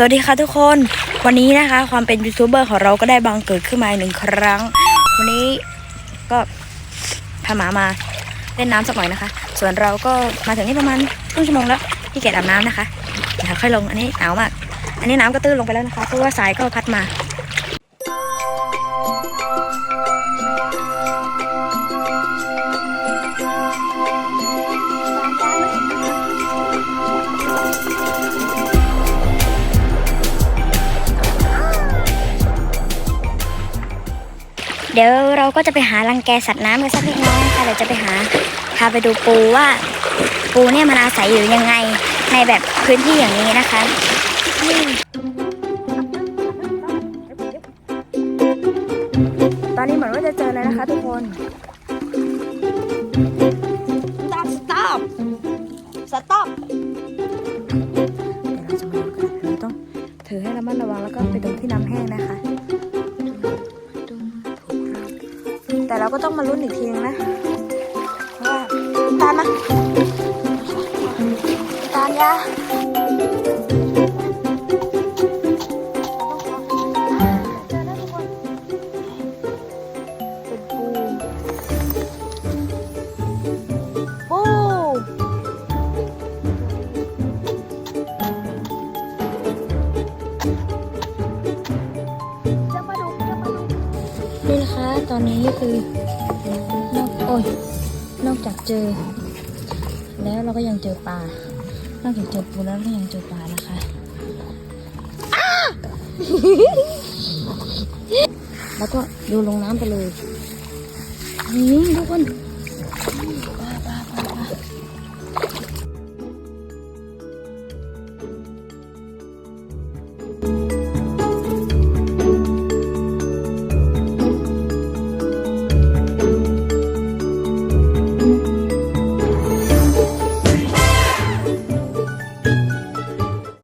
สวัสดีค่ะทุกคน วันนี้นะคะ ความเป็นยูทูบเบอร์ของเราก็ได้บังเกิดขึ้นมาอีกหนึ่งครั้ง วันนี้ก็พาหมามาเล่นน้ำสักหน่อยนะคะ ส่วนเราก็มาถึงนี่ประมาณครึ่งชั่วโมงแล้วที่เกตอาบน้ำนะคะเดี๋ยวค่อยลงอันนี้หนาวมาก อันนี้น้ำก็ตื้นลงไปแล้วนะคะเพราะว่าสายก็พัดมา เดี๋ยวเราก็จะไปหารังแกสัตว์น้ำกันสักเล็กน้อยนะคะเดี๋ยวจะไปหาพาไปดูปูว่า ปูเนี่ยมันอาศัยอยู่ยังไงในแบบพื้นที่อย่างนี้นะคะตอนนี้เหมือนว่าจะเจอแล้วนะคะทุกคน stop stop เดี๋ยวเราจะมาดูกันเราต้องถือให้ระมัดระวังแล้วก็ไปตรงที่น้ำ แต่เราก็ต้องมาลุ้นอีกทีนึงนะว่าตามมาตามยา ตอนนี้คือนอกโอ้ยนอกจากเจอ แล้วเราก็ยังเจอปลานอกจากเจอปูแล้วก็ยังเจอปลานะคะแล้วก็โยนลงน้ำไปเลยนี่ทุกคน